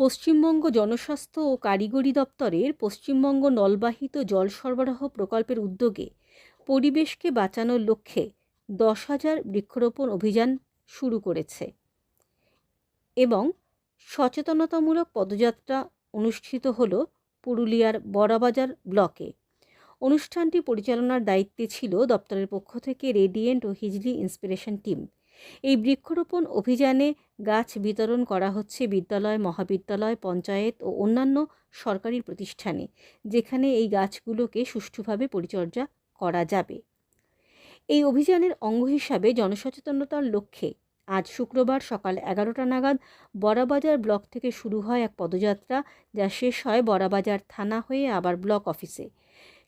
পশ্চিমবঙ্গ জনস্বাস্থ্য ও কারিগরি দপ্তরের পশ্চিমবঙ্গ নলবাহিত জল সরবরাহ প্রকল্পের উদ্যোগে পরিবেশকে বাঁচানোর লক্ষ্যে দশ হাজার বৃক্ষরোপণ অভিযান শুরু করেছে এবং সচেতনতামূলক পদযাত্রা অনুষ্ঠিত হল পুরুলিয়ার বড়াবাজার ব্লকে। অনুষ্ঠানটি পরিচালনার দায়িত্বে ছিল দপ্তরের পক্ষ থেকে রেডিয়েন্ট ও হিজলি ইন্সপিরেশন টিম। এই বৃক্ষরোপণ অভিযানে গাছ বিতরণ করা হচ্ছে বিদ্যালয়, মহাবিদ্যালয়, পঞ্চায়েত ও অন্যান্য সরকারি প্রতিষ্ঠানে, যেখানে এই গাছগুলোকে সুষ্ঠুভাবে পরিচর্যা করা যাবে। এই অভিযানের অঙ্গ হিসাবে জনসচেতনতার লক্ষ্যে আজ শুক্রবার সকাল এগারোটা নাগাদ বড়াবাজার ব্লক থেকে শুরু হয় এক পদযাত্রা, যা শেষ হয় বড়াবাজার থানা হয়ে আবার ব্লক অফিসে।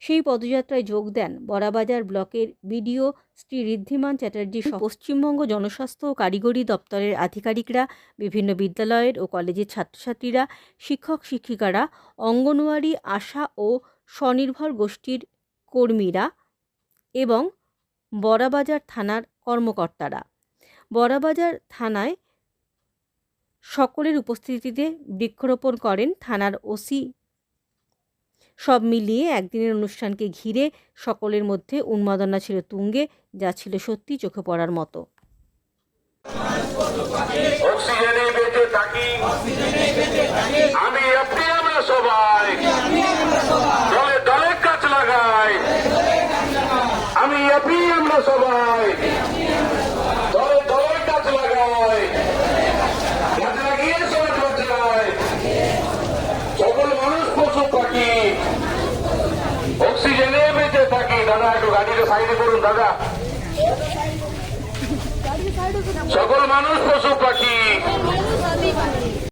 সেই পদযাত্রায় যোগ দেন বড়াবাজার ব্লকের বিডিও শ্রী ঋদ্ধিমান চ্যাটার্জি পশ্চিমবঙ্গ জনস্বাস্থ্য ও কারিগরি দপ্তরের আধিকারিকরা, বিভিন্ন বিদ্যালয়ের ও কলেজের ছাত্রছাত্রীরা, শিক্ষক শিক্ষিকারা, অঙ্গনওয়াড়ি আশা ও স্বনির্ভর গোষ্ঠীর কর্মীরা এবং বড়াবাজার থানার কর্মকর্তারা। বড়াবাজার থানায় সকলের উপস্থিতিতে বৃক্ষরোপণ করেন থানার ওসি সব মিলিয়ে একদিনের অনুষ্ঠানকে ঘিরে সকলের মধ্যে উন্মাদনা ছিল তুঙ্গে, যা ছিল সত্যি চোখে পড়ার মতো। আমি সবাই দলে দলে গাছ লাগাই গাছ লাগিয়ে সমাজ বাঁচায় সকল মানুষ পশু পাখি অক্সিজেনে বেঁচে থাকি দাদা একটু গাড়িটা সাইডে করুন দাদা। সকল মানুষ পশু পাখি।